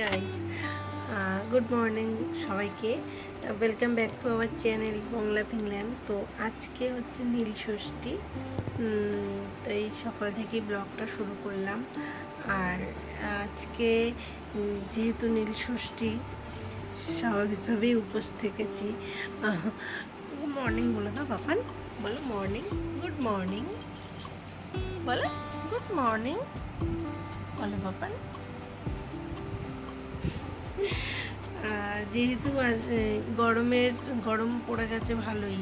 Guys good morning সবাইকে। Welcome back to our channel Bangla Finland তো আজকে হচ্ছে নীল ষষ্ঠী। তো এই সকাল থেকেই ব্লগটা শুরু করলাম। আর আজকে যেহেতু নীল ষষ্ঠী, স্বাভাবিকভাবেই উপোস থেকেছি। গুড মর্নিং বলো না বাপান বলো মর্নিং গুড মর্নিং বলো গুড মর্নিং বলো বাপান যেহেতু গরমের, গরম পড়ে গেছে ভালোই,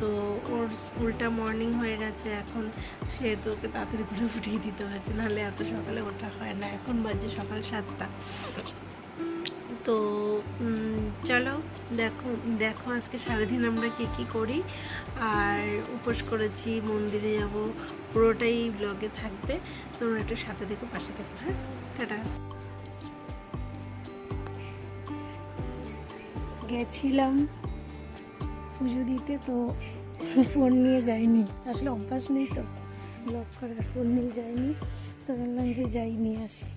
তো ওর স্কুলটা মর্নিং হয়ে গেছে, এখন সেহেতু ওকে তাড়াতাড়ি করে উঠিয়ে দিতে হয়েছে, নাহলে এত সকালে ওঠা হয় না, এখন বাজে সকাল সাতটা। তো চলো, দেখো দেখো আজকে সারাদিন আমরা কী কী করি, আর উপোস করেছি, মন্দিরে যাব, পুরোটাই ব্লগে থাকবে, তোমরা একটু সাথে দেখো পাশে দেখো হ্যাঁ? টাটা। গেছিলাম। পুজো দিতে তো ফোন নিয়ে যাইনি। আসলে অভ্যাস নেই তো। ব্লগ করার ফোন নিয়ে যাইনি। তো বললাম যে যাই, নিয়ে আসি।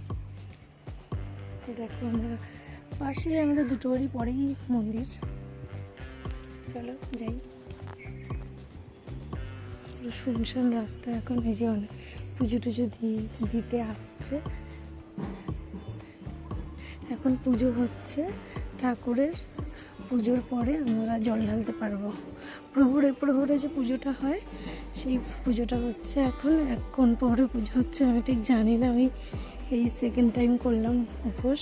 তো দেখো আমরা পাশে আমাদের দুটো বাড়ি পরেই মন্দির। চলো যাই। শুনশান রাস্তা এখন এই যে অনেক পুজো টুজো দিয়ে দিতে আসছে। এখন পুজো হচ্ছে ঠাকুরের পুজোর পরে আমরা জল ঢালতে পারব। প্রহরে প্রভুরে যে পুজোটা হয়, সেই পুজোটা হচ্ছে এখন, এক কোন প্রহরে পুজো হচ্ছে, আমি ঠিক জানি না, আমি এই সেকেন্ড টাইম করলাম উপোস।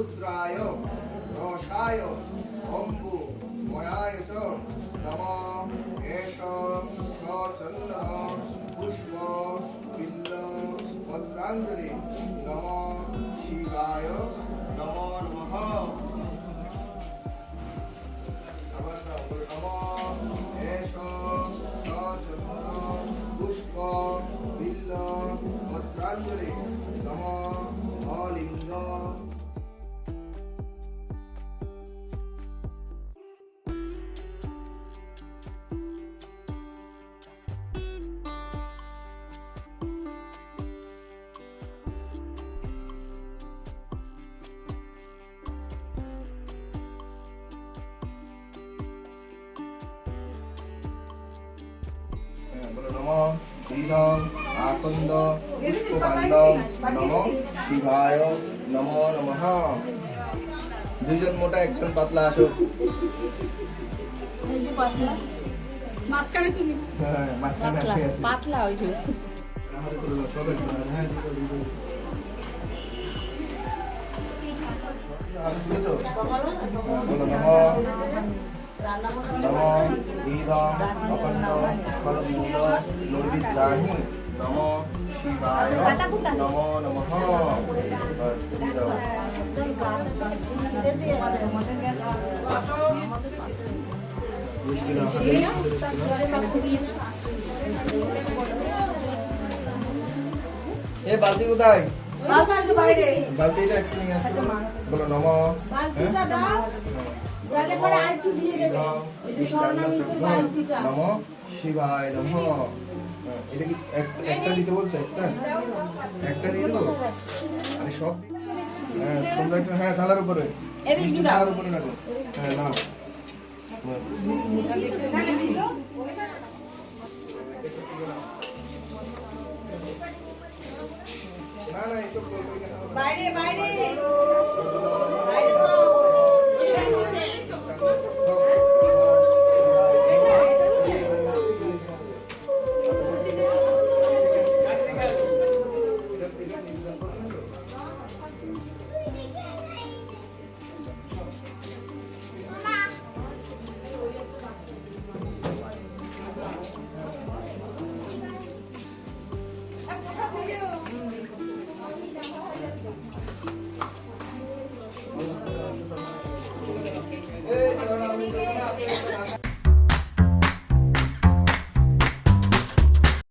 রুদ্রায় রসায় অম্বু ময়ায় চ নম এষ সচন্দ পুষ্প বিল্ল ভদ্রাঞ্জলি নম। শ্রীরং আকন্দ পুষ্পকাণ্ডম নম শিবায় নম নমঃ। দুজন মোটা একজন পাতলা আসো। হ্যাঁ পাতলা ওই যে। হ্যাঁ নম। অখণ্ড ফলমূল নৈবিদ্যাহি নম শিবায় নম নমঃ। মিষ্টি এ বালতি কোথায় বালতিটা একটু নিয়ে আসতে বলো বলো নম নম শিবায় নম এটা কি এক- একটা দিতে বলছো? একটা? একটা দিয়ে দেবো? আরে সব হ্যাঁ তোমরা একটু হ্যাঁ থালার উপরে। থালার উপরে রাখো। হ্যাঁ নাও। বাইরে বাইরে। নম